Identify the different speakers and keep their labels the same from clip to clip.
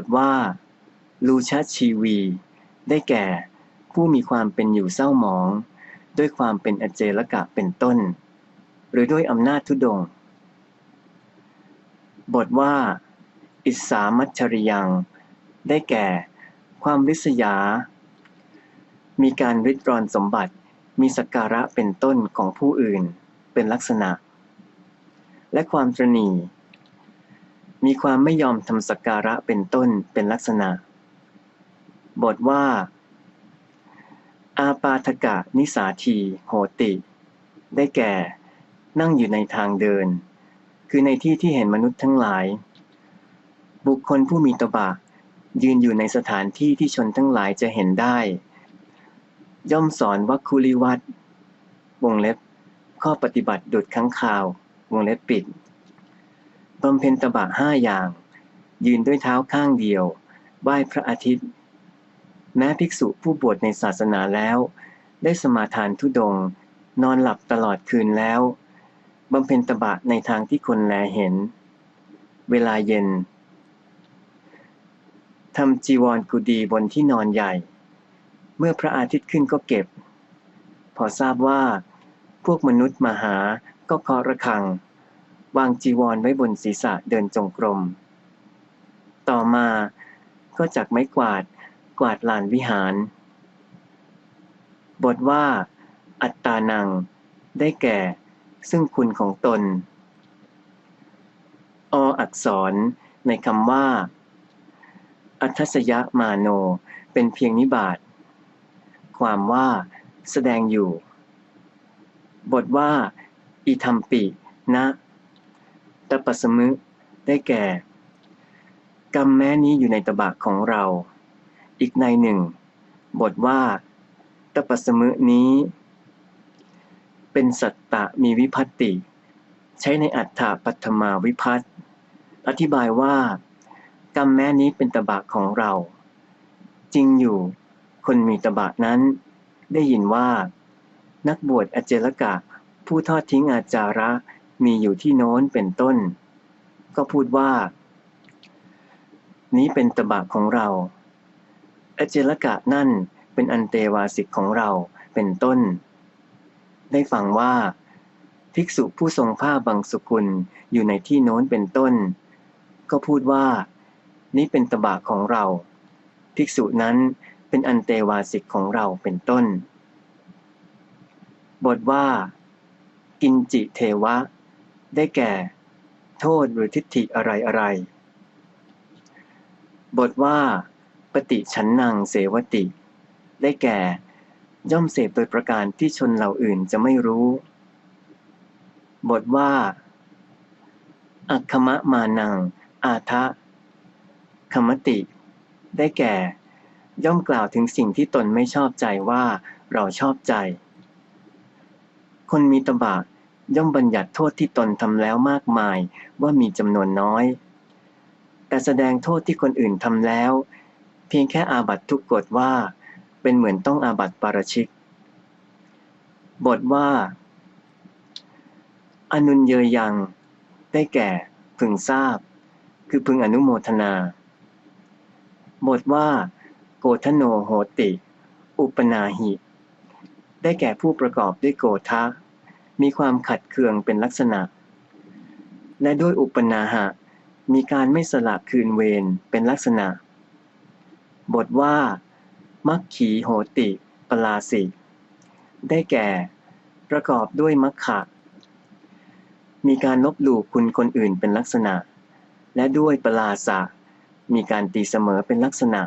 Speaker 1: ทว่าลูชาชีวี ได้แก่ ผู้มีความเป็นอยู่เศร้าหมอง ด้วยความเป็นอเจลกะเป็นต้น หรือด้วยอำนาจทุดง บทว่า อิสามัชริยัง ได้แก่ ความริษยา มีการริดรอนสมบัติมีสักการะเป็นต้นของผู้อื่นเป็นลักษณะ และความตรณี มีความไม่ยอมทำสักการะเป็นต้นเป็นลักษณะ บทว่า อาปาทกะนิสาทีโหติ ได้แก่ นั่งอยู่ในทางเดิน คือในที่ที่เห็นมนุษย์ทั้งหลาย บุคคลผู้มีตบะยืนอยู่ในสถานที่ที่ชนทั้งหลายจะเห็นได้ ย่อมสอนวัคคุลิวัตวงเล็บ ข้อปฏิบัติดุดข้างข่าว วงเล็บปิด บำเพ็ญตบะห้าอย่าง ยืนด้วยเท้าข้างเดียวไหว้พระอาทิตย์ แม้ภิกษุผู้บวชในศาสนาแล้ว ได้สมาทานทุดง นอนหลับตลอดคืนแล้วบำเพ็ญตบะในทางที่คนแลเห็น เวลาเย็นทำจีวรกุดีบนที่นอนใหญ่ เมื่อพระอาทิตย์ขึ้นก็เก็บ พอทราบว่า พวกมนุษย์มาหาก็เคาะระฆัง วางจีวรไว้บนศีรษะเดินจงกรม ต่อมาก็จักไม้กวาดกวาดลานวิหาร บทว่า อัตตานัง ได้แก่ ซึ่งคุณของตน ออักษรในคำว่า อัทสยะมาโน เป็นเพียงนิบาต ความว่า แสดงอยู่ บทว่า อิธรรมปิ นะ ตปัสมึได้แก่ กรรมแม้นี้อยู่ในตบะของเรา อีกในหนึ่ง บทว่า ตปัสมึนี้ เป็นสัตตะมีวิพัตติ ใช้ในอัฏฐปัตมาวิพัตอธิบายว่า กรรมแม้นี้เป็นตบะของเรา จริงอยู่ คนมีตบะนั้น ได้ยินว่า นักบวชอเจลกะผู้ทอดทิ้งอาจาระ มีอยู่ที่โน้นเป็นต้น ก็พูดว่า นี้เป็นตบะของเราอเจลกะนั่นเป็นอันเตวาสิกของเราเป็นต้น ได้ฟังว่า ภิกษุผู้ทรงผ้าบางสุกุลอยู่ในที่โน้นเป็นต้น ก็พูดว่า นี้เป็นตบะของเรา ภิกษุนั้นเป็นอันเตวาสิกของเราเป็นต้น บทว่า กินจิเทวะ ได้แก่ โทษหรือทิฏฐิอะไรอะไร บทว่า ปฏิฉันนังเสวติ ได้แก่ ย่อมเสพโดยประการที่ชนเหล่าอื่นจะไม่รู้ บทว่า อัคคมะมานัง อาทะคมติ ได้แก่ ย่อมกล่าวถึงสิ่งที่ตนไม่ชอบใจว่าเราชอบใจ คนมีตบะ ย่อมบัญญัติโทษที่ตนทำแล้วมากมายว่ามีจำนวนน้อย แต่แสดงโทษที่คนอื่นทำแล้ว เพียงแค่อาบัตทุกกฎว่า เป็นเหมือนต้องอาบัตปาราชิก บทว่า อนุนเยยยัง ได้แก่ พึงทราบ คือพึงอนุโมทนา บทว่า โกทโนโหติ อุปนาหิ ได้แก่ผู้ประกอบด้วยโกทะ มีความขัดเคืองเป็นลักษณะ และด้วยอุปนาหะ มีการไม่สละคืนเวรเป็นลักษณะ บทว่า มัคขีโหติปลาสิ ได้แก่ ประกอบด้วยมัคคะมีการลบหลู่คุณคนอื่นเป็นลักษณะ และด้วยปลาสะ มีการตีเสมอเป็นลักษณะ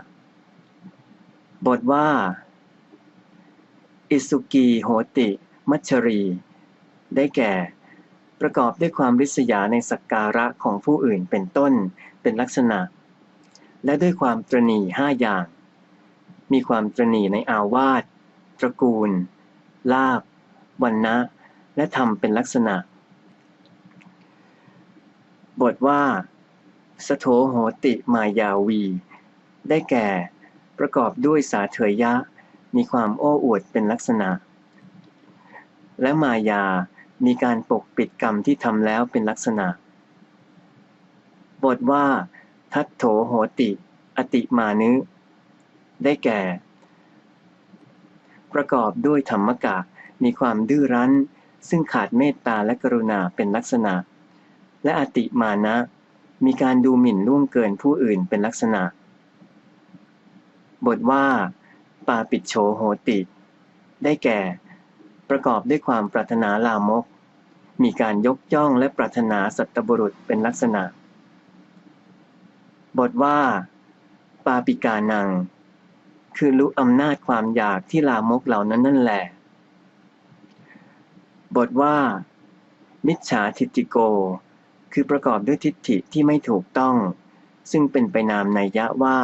Speaker 1: บทว่า อิสุกีโหติ มัชรี ได้แก่ ประกอบด้วยความริษยาในสักการะของผู้อื่นเป็นต้นเป็นลักษณะ และด้วยความตรณีห้าอย่าง มีความตรณีในอาวาสตระกูล ลาบวันนะและธรรมเป็นลักษณะ บทว่า สโถโหติมายาวี ได้แก่ ประกอบด้วยสาเถยยะ มีความโอ้อวดเป็นลักษณะ และมายา มีการปกปิดกรรมที่ทำแล้วเป็นลักษณะ บทว่า ทัตโถโหติ อติมานึ ได้แก่ ประกอบด้วยธรรมกะ มีความดื้อรั้น ซึ่งขาดเมตตาและกรุณาเป็นลักษณะ และอติมานะ มีการดูหมิ่นล่วงเกินผู้อื่นเป็นลักษณะ บทว่า ปาปิดโชโหติ ได้แก่ ประกอบด้วยความปรารถนาลามก มีการยกย่องและปรารถนาสัตบุรุษเป็นลักษณะ บทว่า ปาปิกานัง คือรู้อำนาจความอยากที่ลามกเหล่านั้นนั่นแหละ บทว่า มิจฉาทิฏฐิโก คือประกอบด้วยทิฏฐิที่ไม่ถูกต้อง ซึ่งเป็นไปนามในยะว่า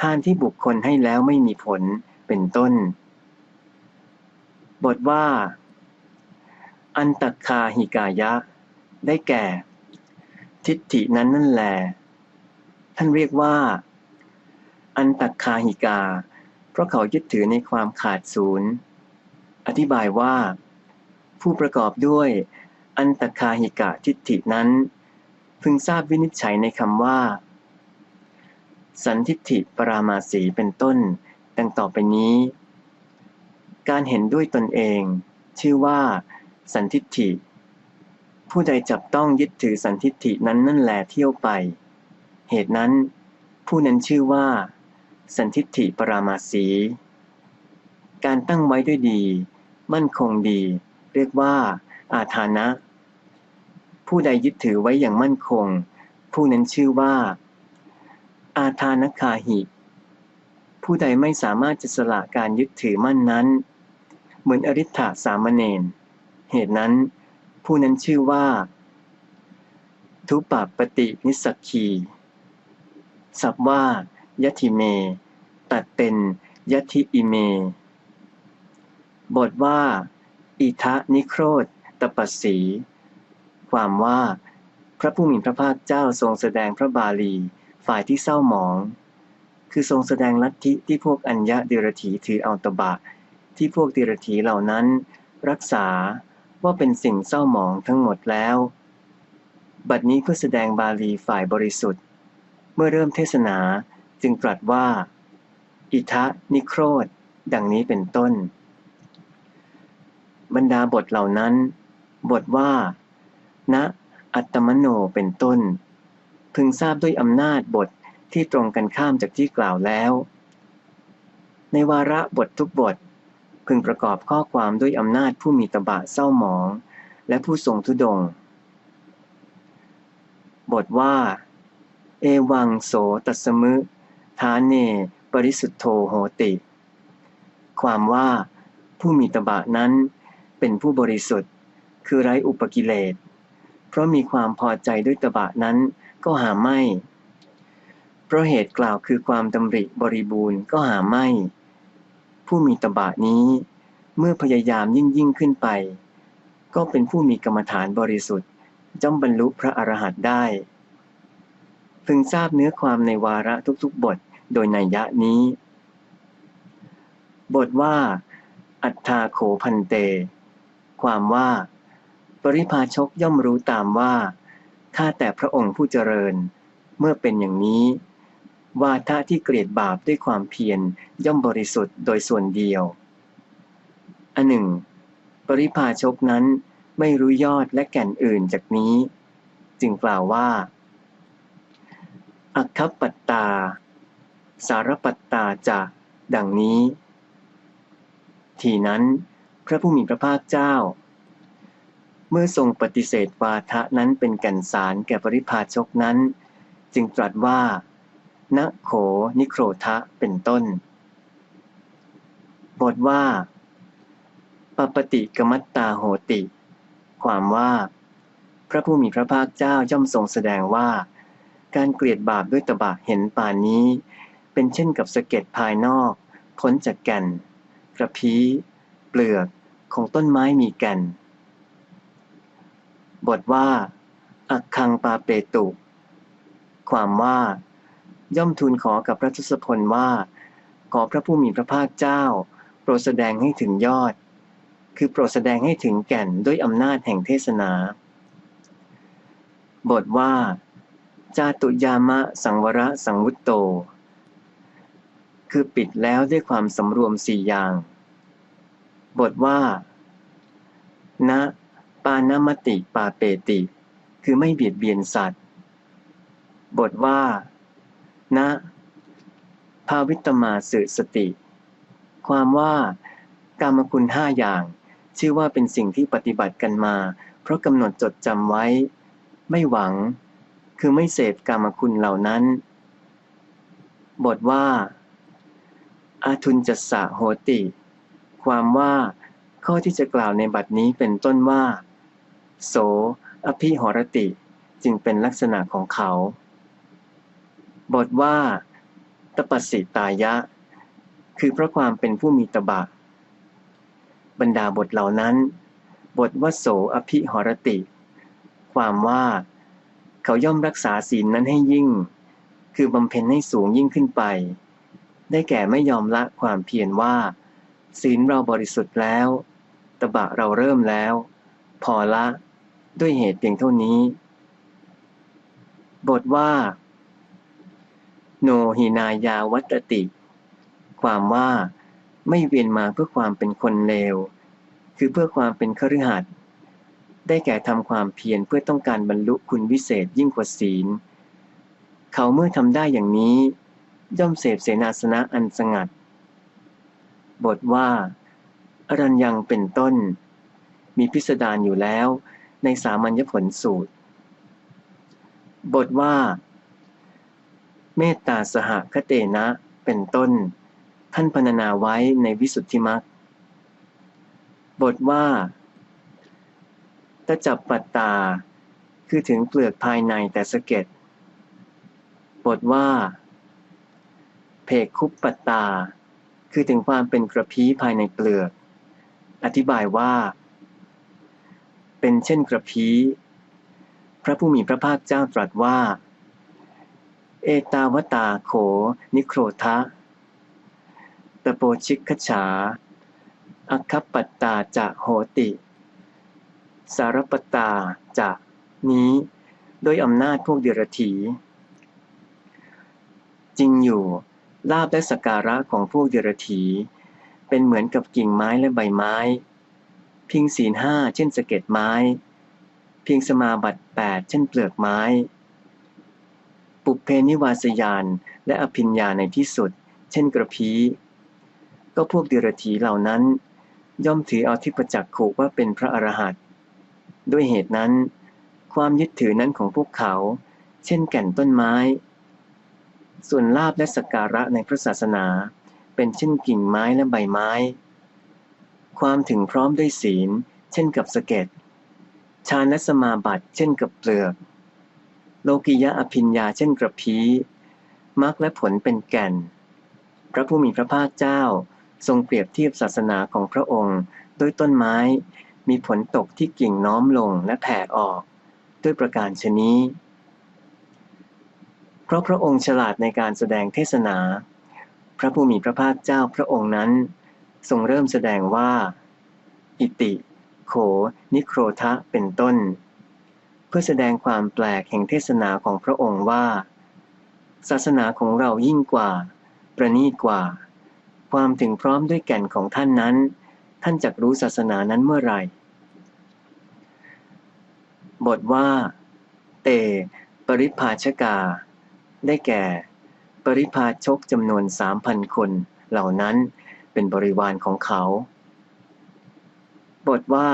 Speaker 1: ทานที่บุคคลให้แล้วไม่มีผลเป็นต้น บทว่า อันตักคาหิกายะ ได้แก่ ทิฏฐินั้นนั่นแหละท่านเรียกว่า อันตักคาหิกา เพราะเขายึดถือในความขาดศูนย์ อธิบายว่า ผู้ประกอบด้วย อันตักคาหิกะทิฏฐินั้น พึงทราบวินิจฉัยในคำว่า สันทิฏฐิปรามาสีเป็นต้น ดังต่อไปนี้ การเห็นด้วยตนเอง ชื่อว่าสันทิฏฐิ ผู้ใดจับต้องยึดถือสันทิฏฐินั้นนั่นแหลเที่ยวไป เหตุนั้น ผู้นั้นชื่อว่า สันทิฏฐิปรามาสี การตั้งไว้ด้วยดี มั่นคงดี เรียกว่า อาทานะ ผู้ใดยึดถือไว้อย่างมั่นคง ผู้นั้นชื่อว่า อาทานคาหิผู้ใดไม่สามารถจะสละการยึดถือมั่นนั้น เหมือนอริ t สามเณรเหตุนั้น ผู้นั้นชื่อว่า ทุปปตินิสักคีสับว่ายติเม ตัดเป็นยติอิเม บทว่า อิทะนิโครธตปัสสี ความว่า พระผู้มีพระภาคเจ้าทรงแสดงพระบาลี ฝ่ายที่เศร้าหมอง คือทรงแสดงลัทธิที่พวกอัญญะเดรถีถือเอาตบะ ที่พวกเดรถีเหล่านั้น รักษาว่าเป็นสิ่งเศร้าหมองทั้งหมดแล้ว บัดนี้เพื่อแสดงบาลีฝ่ายบริสุทธิ์ เมื่อเริ่มเทศนาจึงตรัสว่า อิทะนิโครธ ดังนี้เป็นต้น บรรดาบทเหล่านั้น บทว่าณอัตมโนเป็นต้น พึงทราบด้วยอำนาจบทที่ตรงกันข้ามจากที่กล่าวแล้ว ในวาระบททุกบท พึงประกอบข้อความด้วยอำนาจผู้มีตบะเศร้าหมอง และผู้ทรงทุดง บทว่า เอวังโสตัสมึทาเน ปริสุทธโธโหติ ความว่าผู้มีตบะนั้นเป็นผู้บริสุทธิ์ คือไร้อุปกิเลส เพราะมีความพอใจด้วยตบะนั้นก็หาไม่ เพราะเหตุกล่าวคือความดำริบริบูรณ์ก็หาไม่ ผู้มีตบะนี้ เมื่อพยายามยิ่งยิ่งขึ้นไป ก็เป็นผู้มีกรรมฐานบริสุทธิ์จ้อมบรรลุพระอรหันต์ได้ พึงทราบเนื้อความในวาระทุกๆบทโดยในยะนี้ บทว่า อัฏฐาโขพันเต ความว่า ปริพาชกย่อมรู้ตามว่าข้าแต่พระองค์ผู้เจริญ เมื่อเป็นอย่างนี้ วาทะที่เกลียดบาปด้วยความเพียรย่อมบริสุทธิ์โดยส่วนเดียว อันหนึ่ง ปริพาชกนั้นไม่รู้ยอดและแก่นอื่นจากนี้ จึงกล่าวว่า อัคคปัตตา สารปัตตาจะดังนี้ ทีนั้น พระผู้มีพระภาคเจ้า เมื่อทรงปฏิเสธวาทะนั้นเป็นแก่นสารแก่ปริพาชกนั้น จึงตรัสว่า ณโขนิโครทะเป็นต้น บทว่า ปปติกมัตตาโหติ ความว่า พระผู้มีพระภาคเจ้าย่อมทรงแสดงว่า การเกลียดบาปด้วยตบะเห็นป่านนี้ เป็นเช่นกับสะเก็ดภายนอก พ้นจากแก่น กระพี้เปลือกของต้นไม้มีแก่น บทว่า อักคังปาเปตุ ความว่า ย่อมทูลขอกับพระทศพลว่า ขอพระผู้มีพระภาคเจ้า โปรดแสดงให้ถึงยอด คือโปรดแสดงให้ถึงแก่นด้วยอำนาจแห่งเทศนา บทว่า จาตุยามะสังวรสังวุตโต คือปิดแล้วด้วยความสำรวมสี่อย่าง บทว่าณปานมติปาเปติ คือไม่เบียดเบียนสัตว์ บทว่า ณภาวิตมาสื่สติ ความว่ากรรมคุณห้าอย่าง ชื่อว่าเป็นสิ่งที่ปฏิบัติกันมา เพราะกำหนดจดจำไว้ ไม่หวัง คือไม่เสพกรรมคุณเหล่านั้น บทว่า อาทุนจัสสะโหติ ความว่า ข้อที่จะกล่าวในบัดนี้เป็นต้นว่า โส อภิหรติ จึงเป็นลักษณะของเขา บทว่า ตปสิตายะ คือเพราะความเป็นผู้มีตบะ บรรดาบทเหล่านั้น บทว่าโสอภิหรติ ความว่า เขาย่อมรักษาศีลนั้นให้ยิ่ง คือบำเพ็ญให้สูงยิ่งขึ้นไป ได้แก่ไม่ยอมละความเพียรว่า ศีลเราบริสุทธิ์แล้ว ตบะเราเริ่มแล้ว พอละ ด้วยเหตุเพียงเท่านี้ บทว่า โนหินายาวัตติ ความว่าไม่เวียนมาเพื่อความเป็นคนเลว คือเพื่อความเป็นคฤหัสถ์ได้แก่ทำความเพียรเพื่อต้องการบรรลุคุณวิเศษยิ่งกว่าศีล เขาเมื่อทำได้อย่างนี้ ย่อมเสพเสนาสนะอันสงัด บทว่า อรัญยังเป็นต้น มีพิสดารอยู่แล้วในสามัญญผลสูตร บทว่า เมตตาสหคเตนะ เป็นต้น ท่านพรรณนาไว้ในวิสุทธิมรรคบทว่าตจับปัตตา คือถึงเปลือกภายในแต่สะเก็ด บทว่า เพกคุปปัตตา คือถึงความเป็นกระพี้ภายในเปลือก อธิบายว่า เป็นเช่นกระพี้ พระผู้มีพระภาคเจ้าตรัสว่า เอตาวตาโข นิโครทะตะโปชิกขฉาอัคปัตตาจะโหติ สารปตาจะนี้ โดยอำนาจพวกเดรถีจริงอยู่ ลาบและสการะของพวกเดรถีเป็นเหมือนกับกิ่งไม้และใบไม้เพียงศีลห้าเช่นสะเก็ดไม้เพียงสมาบัติแปดเช่นเปลือกไม้ ปุเพนิวาสยานและอภิญญาในที่สุด เช่นกระพี้ก็พวกเดรถีเหล่านั้น ย่อมถือเอาทิพจักขุว่าเป็นพระอรหันต์ด้วยเหตุนั้น ความยึดถือนั้นของพวกเขา เช่นแก่นต้นไม้ ส่วนลาบและสกการะในพระศาสนา เป็นเช่นกิ่งไม้และใบไม้ ความถึงพร้อมด้วยศีล เช่นกับสะเก็ดฌานและสมาบัติ เช่นกับเปลือก โลกิยะอภิญญาเช่นกระพี้มรรคและผลเป็นแก่น พระผู้มีพระภาคเจ้า ทรงเปรียบเทียบศาสนาของพระองค์ด้วยต้นไม้ มีผลตกที่กิ่งน้อมลงและแผ่ออก ด้วยประการชนี้ เพราะพระองค์ฉลาดในการแสดงเทศนา พระผู้มีพระภาคเจ้าพระองค์นั้น ทรงเริ่มแสดงว่า อิติ โข นิโครทะเป็นต้น พื่อแสดงความแปลกแห่งเทศนาของพระองค์ว่า ศาสนาของเรายิ่งกว่า ประณีตกว่า ความถึงพร้อมด้วยแก่นของท่านนั้น ท่านจักรู้ศาสนานั้นเมื่อไหร่ บทว่า เต ปริภาชกา ได้แก่ ปริพาชกจำนวนสามพันคน เหล่านั้นเป็นบริวารของเขา บทว่า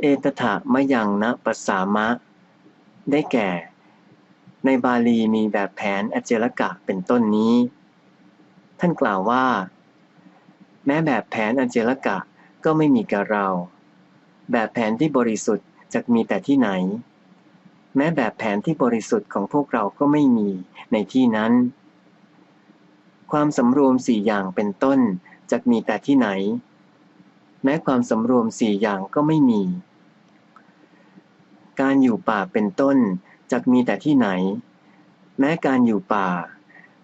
Speaker 1: เอตถะมะยังนะปสสามะ ได้แก่ ในบาลีมีแบบแผนอเจลกะเป็นต้นนี้ ท่านกล่าวว่า แม้แบบแผนอเจลกะก็ไม่มีกับเรา แบบแผนที่บริสุทธิ์จะมีแต่ที่ไหน แม้แบบแผนที่บริสุทธิ์ของพวกเราก็ไม่มีในที่นั้น ความสำรวมสี่อย่างเป็นต้นจะมีแต่ที่ไหน แม้ความสำรวมสี่อย่างก็ไม่มี การอยู่ป่าเป็นต้นจะมีแต่ที่ไหน แม้การอยู่ป่า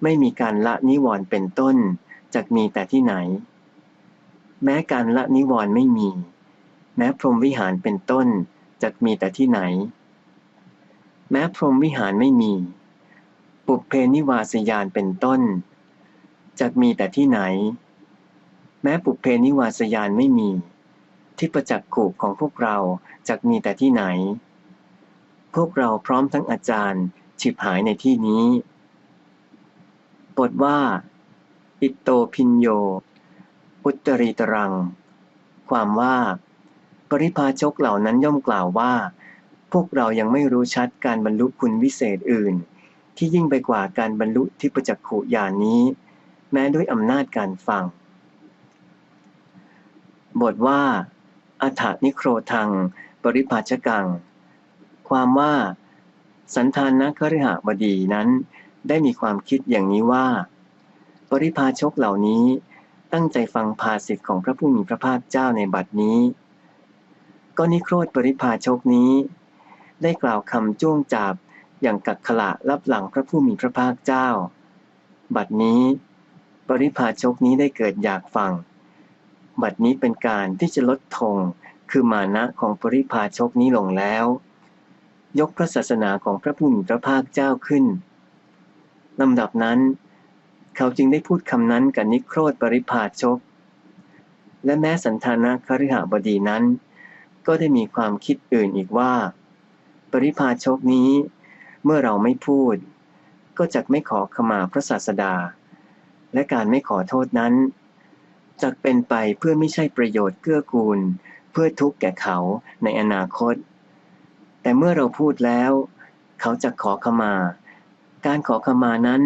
Speaker 1: ไม่มีการละนิวรณ์เป็นต้นจะมีแต่ที่ไหน แม้การละนิวรณ์ไม่มี แม้พรหมวิหารเป็นต้นจะมีแต่ที่ไหน แม้พรหมวิหารไม่มี ปุเพนิวาสยานเป็นต้นจะมีแต่ที่ไหน แม้ปุเพนิวาสยานไม่มี ที่ประจักษ์ขูของพวกเราจะมีแต่ที่ไหน พวกเราพร้อมทั้งอาจารย์ฉิบหายในที่นี้บทว่า อิโตพินโย อุตริตรัง ความว่า ปริพาชกเหล่านั้นย่อมกล่าวว่า พวกเรายังไม่รู้ชัดการบรรลุคุณวิเศษอื่น ที่ยิ่งไปกว่าการบรรลุที่ประจักษ์ขุญาณนี้ แม้ด้วยอำนาจการฟัง บทว่า อัฐนิโครทัง ปริพาชกัง ความว่า สันธานคฤหบดีนั้น ได้มีความคิดอย่างนี้ว่า ปริพาชกเหล่านี้ตั้งใจฟังภาสิทธิ์ของพระผู้มีพระภาคเจ้าในบัดนี้ ก็นิโครธปริพาชกนี้ ได้กล่าวคำจ้วงจับอย่างกักขละรับหลังพระผู้มีพระภาคเจ้า บัดนี้ ปริพาชกนี้ได้เกิดอยากฟัง บัดนี้เป็นการที่จะลดทงคือมานะของปริพาชกนี้ลงแล้ว ยกพระศาสนาของพระผู้มีพระภาคเจ้าขึ้นลำดับนั้น เขาจึงได้พูดคำนั้นกับนิโครธปริพาชก และแม้สันทานาคฤหบดีนั้น ก็ได้มีความคิดอื่นอีกว่า ปริพาชกนี้ เมื่อเราไม่พูด ก็จะไม่ขอขมาพระศาสดา และการไม่ขอโทษนั้น จะเป็นไปเพื่อไม่ใช่ประโยชน์เกื้อกูล เพื่อทุกข์แก่เขาในอนาคต แต่เมื่อเราพูดแล้ว เขาจะขอขมา การขอขมานั้น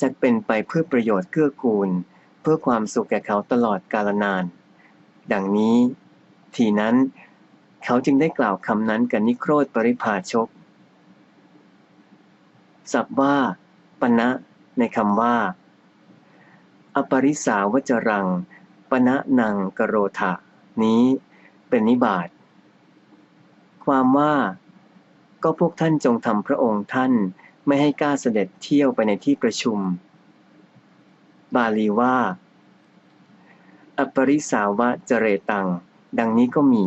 Speaker 1: จะเป็นไปเพื่อประโยชน์เกื้อกูล เพื่อความสุขแก่เขาตลอดกาลนาน ดังนี้ ทีนั้น เขาจึงได้กล่าวคำนั้นกับนิโครธปริพาชกสับว่าปณะในคำว่า อปริสาวจรัง ปณะนังกโรธะนี้เป็นนิบาตความว่าก็พวกท่านจงทำพระองค์ท่านไม่ให้กล้าเสด็จเที่ยวไปในที่ประชุม บาลีว่า อปริสาวะเจเรตัง ดังนี้ก็มี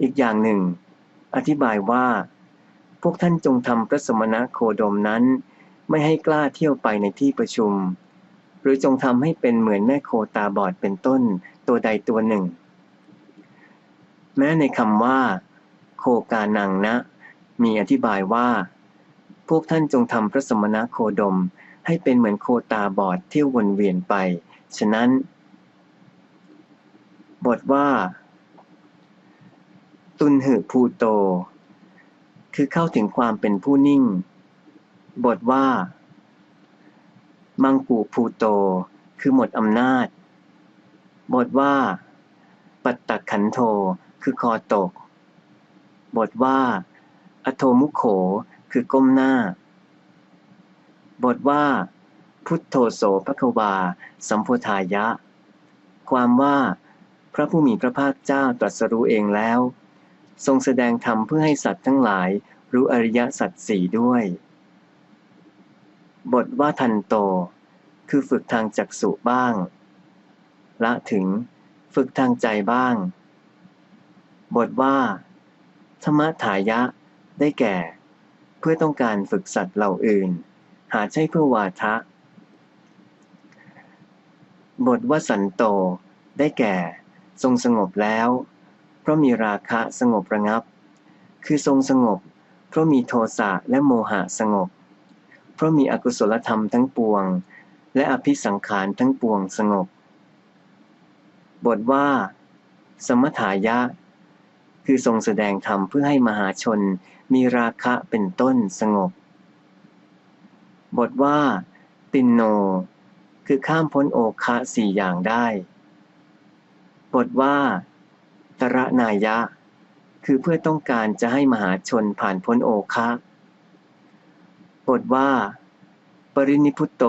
Speaker 1: อีกอย่างหนึ่ง อธิบายว่า พวกท่านจงทำพระสมณะโคดมนั้น ไม่ให้กล้าเที่ยวไปในที่ประชุม รือจงทำให้เป็นเหมือนแม่โคตาบอดเป็นต้น ตัวใดตัวหนึ่ง แม้ในคำว่า โคกานังนะ มีอธิบายว่า พวกท่านจงทำพระสมณะโคดม ให้เป็นเหมือนโคตาบอดเที่ยววนเวียนไป ฉะนั้น บทว่า ตุนหือภูโต คือเข้าถึงความเป็นผู้นิ่ง บทว่า มังกูภูโต คือหมดอำนาจ บทว่า ปัตตขันโท คือคอตก บทว่า อโทมุโข คือก้มหน้า บทว่า พุทโธโสภควา สัมโพธายะ ความว่าพระผู้มีพระภาคเจ้าตรัสรู้เองแล้ว ทรงแสดงธรรมเพื่อให้สัตว์ทั้งหลายรู้อริยสัจสี่ด้วย บทว่าทันโต คือฝึกทางจักสุบ้าง ละถึงฝึกทางใจบ้าง บทว่า ธรรมถายะได้แก่ เพื่อต้องการฝึกสัตว์เหล่าอื่น หาใช่เพื่อวาทะ บทว่าสันโต ได้แก่ ทรงสงบแล้ว เพราะมีราคะสงบระงับ คือทรงสงบ เพราะมีโทสะและโมหะสงบ เพราะมีอกุศลธรรมทั้งปวง และอภิสังขารทั้งปวงสงบ บทว่า สมถายะ คือทรงแสดงธรรมเพื่อให้มหาชนมีราคะเป็นต้นสงบ บทว่า ตินโน คือข้ามพ้นโอคะสี่อย่างได้ บทว่า ตระนายะ คือเพื่อต้องการจะให้มหาชนผ่านพ้นโอคะ บทว่า ปรินิพุตโต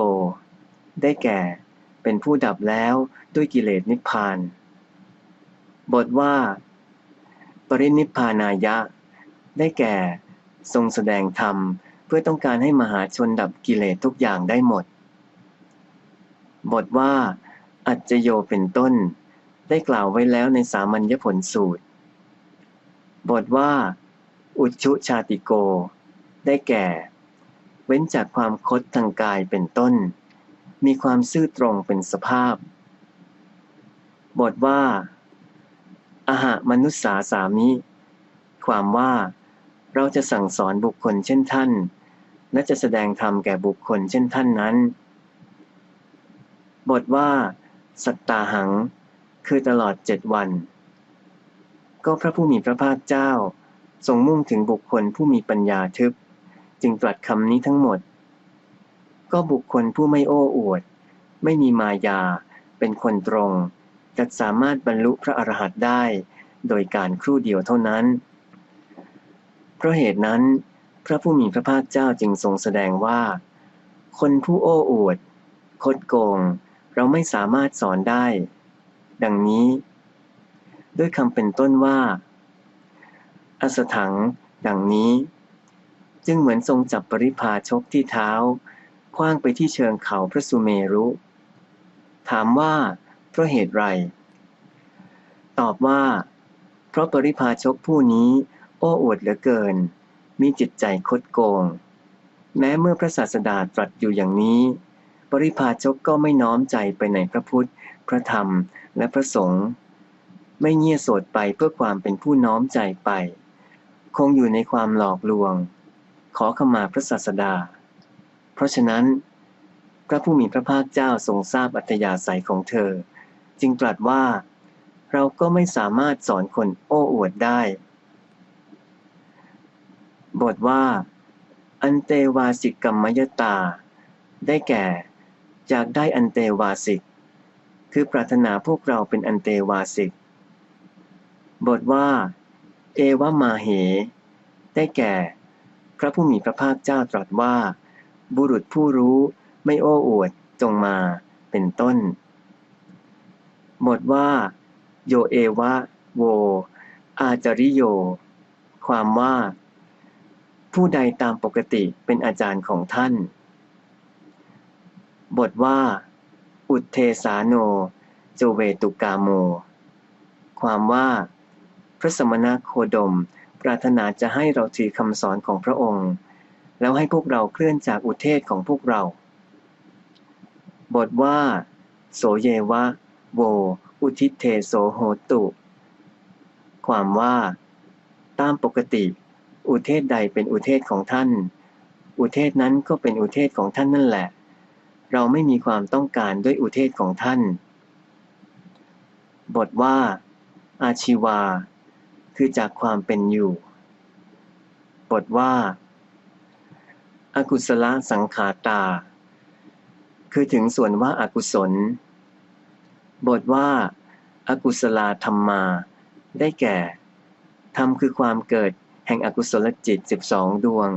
Speaker 1: ได้แก่ เป็นผู้ดับแล้วด้วยกิเลสนิพพาน บทว่า ปรินิพพานายะ ได้แก่ ทรงแสดงธรรม เพื่อต้องการให้มหาชนดับกิเลสทุกอย่างได้หมด บทว่า อัจจโยเป็นต้น ได้กล่าวไว้แล้วในสามัญญผลสูตร บทว่า อุชุชาติโก ได้แก่ เว้นจากความคดทางกายเป็นต้น มีความซื่อตรงเป็นสภาพ บทว่า อาหามนุษสาสามิ ความว่า เราจะสั่งสอนบุคคลเช่นท่าน และจะแสดงธรรมแก่บุคคลเช่นท่านนั้น บทว่า สัตตาหัง คือตลอดเจ็ดวัน ก็พระผู้มีพระภาคเจ้าทรงมุ่งถึงบุคคลผู้มีปัญญาทึบ จึงตรัสคำนี้ทั้งหมด ก็บุคคลผู้ไม่โอ้อวด ไม่มีมายา เป็นคนตรงจะสามารถบรรลุพระอรหันต์ได้ โดยการครู่เดียวเท่านั้น เพราะเหตุนั้น พระผู้มีพระภาคเจ้าจึงทรงแสดงว่า คนผู้โอ้อวด คดโกง เราไม่สามารถสอนได้ ดังนี้ ด้วยคำเป็นต้นว่า อสถัง ดังนี้ จึงเหมือนทรงจับปริพาชกที่เท้าคว้างไปที่เชิงเขาพระสุเมรุ ถามว่า เพราะเหตุไร ตอบว่า เพราะปริพาชกผู้นี้โอ้อวดเหลือเกิน มีจิตใจคดโกง แม้เมื่อพระศาสดาตรัสอยู่อย่างนี้ ปริพาชกก็ไม่น้อมใจไปในพระพุทธ พระธรรมและพระสงฆ์ไม่เงี่ยโสดไปเพื่อความเป็นผู้น้อมใจไป คงอยู่ในความหลอกลวง ขอขมาพระศาสดา เพราะฉะนั้น พระผู้มีพระภาคเจ้าทรงทราบอัตยาศัยของเธอ จึงตรัสว่า เราก็ไม่สามารถสอนคนโอ้อวดได้ บทว่า อันเตวาสิกกรรมยตา ได้แก่ จากได้อันเตวาสิก คือปรารถนาพวกเราเป็นอันเตวาสิก บทว่า เอวมาเห ได้แก่ พระผู้มีพระภาคเจ้าตรัสว่า บุรุษผู้รู้ไม่โอ้อวดจงมาเป็นต้นบทว่า โยเอวะ โว อาจาริโย ความว่า ผู้ใดตามปกติเป็นอาจารย์ของท่าน บทว่า อุเทสาโน โจเวตุกาโม ความว่า พระสมณโคดม ปรารถนาจะให้เราถือคำสอนของพระองค์ แล้วให้พวกเราเคลื่อนจากอุเทศของพวกเรา บทว่า โสเยวะ โว อุทิเทโสโหตุ ความว่า ตามปกติ อุเทศใดเป็นอุเทศของท่าน อุเทศนั้นก็เป็นอุเทศของท่านนั่นแหละ เราไม่มีความต้องการด้วยอุเทศของท่าน บทว่า อาชีวา คือจากความเป็นอยู่ บทว่าอากุศลสังขาตา คือถึงส่วนว่าอากุศล บทว่าอากุศลธรรมมา ได้แก่ธรรมคือความเกิดแห่งอกุศลจิต 12 ดวง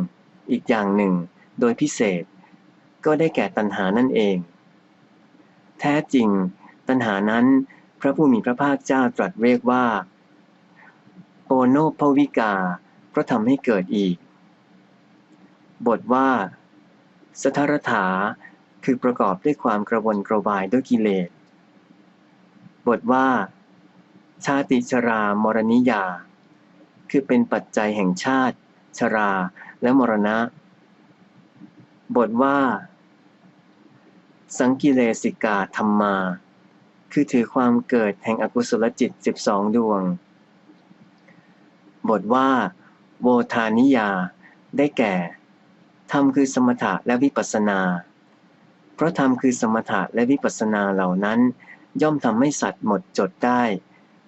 Speaker 1: อีกอย่างหนึ่ง โดยพิเศษ ก็ได้แก่ตัณหานั่นเอง แท้จริง ตัณหานั้น พระผู้มีพระภาคเจ้าตรัสเรียกว่า โอโนภวิกาเพราะทำให้เกิดอีก บทว่า สทรถา คือประกอบด้วยความกระวนกระวายด้วยกิเลส บทว่า ชาติชรามรณิยา คือเป็นปัจจัยแห่งชาติ ชราและมรณะ บทว่า สังกิเลสิกาธรรมมา คือถือความเกิดแห่งอกุศลจิต 12 ดวง บทว่า โวทานิยา ได้แก่ ธรรมคือสมถะและวิปัสนา เพราะธรรมคือสมถะและวิปัสสนาเหล่านั้น ย่อมทำให้สัตว์หมดจดได้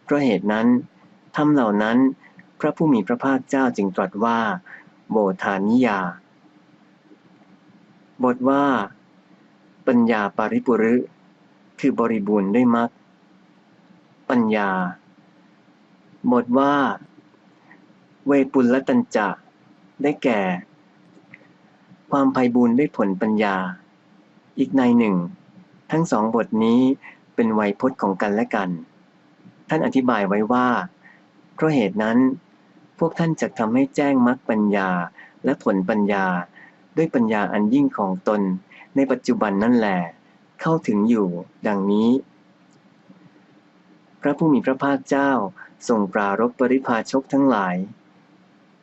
Speaker 1: เพราะเหตุนั้น ธรรมเหล่านั้น พระผู้มีพระภาคเจ้าจึงตรัสว่า โวทานิยา บทว่า ปัญญาปาริปุรุคือบริบูรณ์ด้วยมรรคปัญญา บทว่า เวปุลตัญจะ ได้แก่ ความไพบูรณ์ด้วยผลปัญญา อีกในหนึ่ง ทั้งสองบทนี้เป็นไวยพจน์ของกันและกัน ท่านอธิบายไว้ว่า เพราะเหตุนั้น พวกท่านจะทำให้แจ้งมรรคปัญญาและผลปัญญา ด้วยปัญญาอันยิ่งของตน ในปัจจุบันนั่นแหละเข้าถึงอยู่ ดังนี้ พระผู้มีพระภาคเจ้าทรงปรารบปริพาชกทั้งหลาย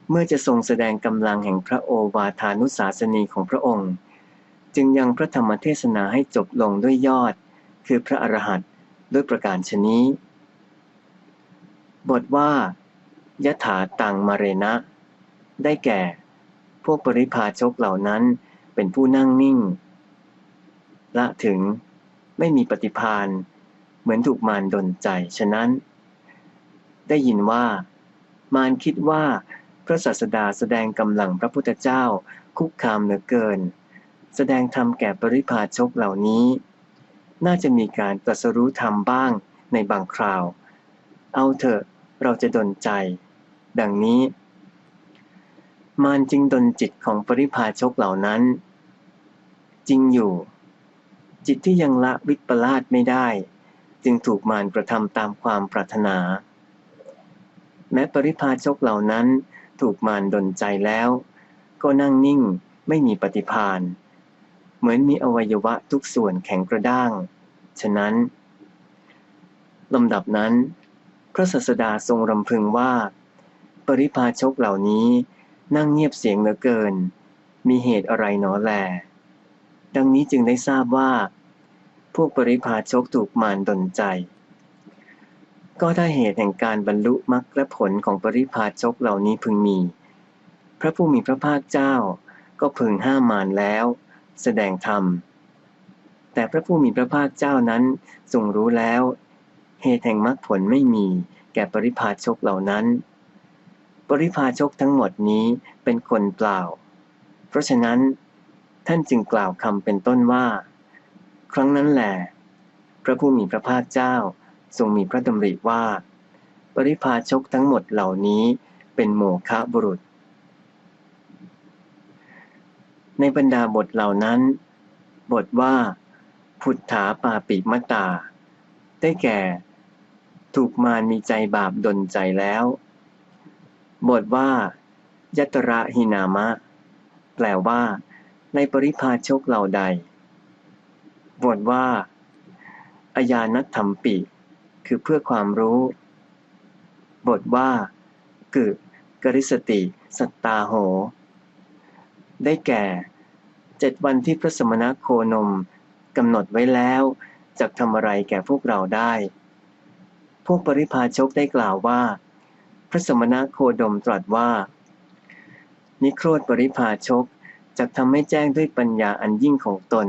Speaker 1: เมื่อจะทรงแสดงกำลังแห่งพระโอวาทานุสาสนีของพระองค์ จึงยังพระธรรมเทศนาให้จบลงด้วยยอด คือพระอรหันต์ด้วยประการชนี้ บทว่ายถาตังมาเรณะ ได้แก่ พวกปริพาชกเหล่านั้นเป็นผู้นั่งนิ่ง ละถึงไม่มีปฏิพานเหมือนถูกมารดนใจ ฉะนั้น ได้ยินว่า มารคิดว่า ระศาสดาแสดงกำลังพระพุทธเจ้า คุกคามเหลือเกิน แสดงธรรมแก่ปริพาชกเหล่านี้ น่าจะมีการตรัสรู้ธรรมบ้างในบางคราว เอาเถอะเราจะดนใจ ดังนี้ มารจึงดนจิตของปริพาชกเหล่านั้น จริงอยู่ จิตที่ยังละวิปลาสไม่ได้ จึงถูกมารกระทำตามความปรารถนา แม้ปริพาชกเหล่านั้น ถูกมารดนใจแล้ว ก็นั่งนิ่งไม่มีปฏิพานเหมือนมีอวัยวะทุกส่วนแข็งกระด้าง ฉะนั้นลำดับนั้น พระศาสดาทรงรำพึงว่า ปริพาชกเหล่านี้นั่งเงียบเสียงเหลือเกิน มีเหตุอะไรหนอแล ดังนี้จึงได้ทราบว่า พวกปริพาชกถูกมารดนใจ ก็ถ้าเหตุแห่งการบรรลุมรรคและผลของปริพาชกเหล่านี้พึงมี พระผู้มีพระภาคเจ้า ก็พึงห้ามมารแล้ว แสดงธรรม แต่พระผู้มีพระภาคเจ้านั้นทรงรู้แล้ว เหตุแห่งมรรคผลไม่มี แก่ปริพาชกเหล่านั้น ปริพาชกทั้งหมดนี้เป็นคนเปล่า เพราะฉะนั้นท่านจึงกล่าวคำเป็นต้นว่า ครั้งนั้นแหละพระผู้มีพระภาคเจ้า ทรงมีพระดำริว่า ปริพาชกทั้งหมดเหล่านี้เป็นโมฆะบุรุษ ในบรรดาบทเหล่านั้น บทว่า พุทธาปาปิมตา ได้แก่ ถูกมารมีใจบาปดนใจแล้ว บทว่า ยัตระหินามะ แปลว่า ในปริพาชกเหล่าใด บทว่า อายานัตธรรมปิ คือเพื่อความรู้ บทว่า กึกริสติ สัตตาโห ได้แก่เจ็ดวันที่พระสมณโคนมกำหนดไว้แล้วจะทำอะไรแก่พวกเราได้ พวกปริพาชกได้กล่าวว่า พระสมณโคดมตรัสว่า นิโครธปริพาชกจะทำให้แจ้งด้วยปัญญาอันยิ่งของตน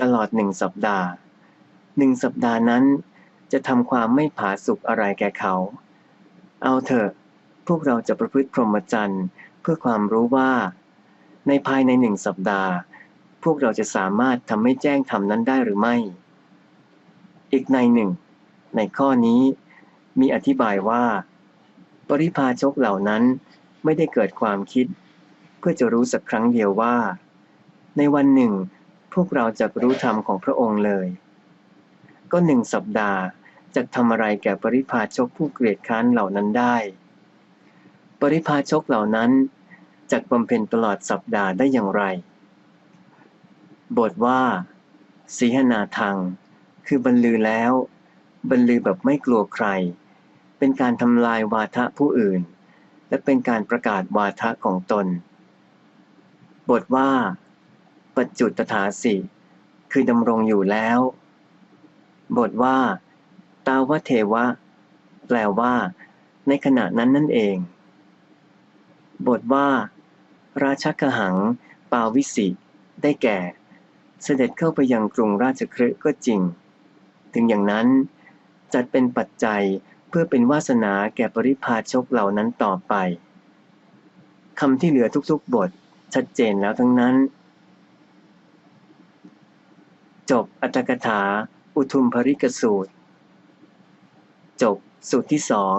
Speaker 1: ตลอดหนึ่งสัปดาห์หนึ่งสัปดาห์นั้น จะทำความไม่ผาสุกอะไรแก่เขา เอาเถอะ พวกเราจะประพฤติพรหมจรรย์เพื่อความรู้ว่า ในภายในหนึ่งสัปดาห์ พวกเราจะสามารถทำให้แจ้งธรรมนั้นได้หรือไม่ อีกในหนึ่ง ในข้อนี้มีอธิบายว่า ปริพาชกเหล่านั้นไม่ได้เกิดความคิด เพื่อจะรู้สักครั้งเดียวว่า ในวันหนึ่ง พวกเราจะรู้ธรรมของพระองค์เลย ก็หนึ่งสัปดาห์ จะทำอะไรแก่ปริพาชกผู้เกลียดค้านเหล่านั้นได้ ปริพาชกเหล่านั้นจะบำเพ็ญตลอดสัปดาห์ได้อย่างไร บทว่า สีหนาทางคือบรรลือแล้ว บรรลือแบบไม่กลัวใคร เป็นการทำลายวาทะผู้อื่น และเป็นการประกาศวาทะของตน บทว่า ปัจจุตถาสิคือดำรงอยู่แล้ว บทว่า ตาวเทวะ แปลว่า ในขณะนั้นนั่นเอง บทว่า ราชกหัง ปาวิสิ ได้แก่ เสด็จเข้าไปยังกรุงราชคฤห์ก็จริง ถึงอย่างนั้น จัดเป็นปัจจัยเพื่อเป็นวาสนาแก่ปริพาชกเหล่านั้นต่อไปคำที่เหลือทุกๆบท ชัดเจนแล้วทั้งนั้น จบอัตถกถา อุทุมภริกสูตร จบสูตรที่สอง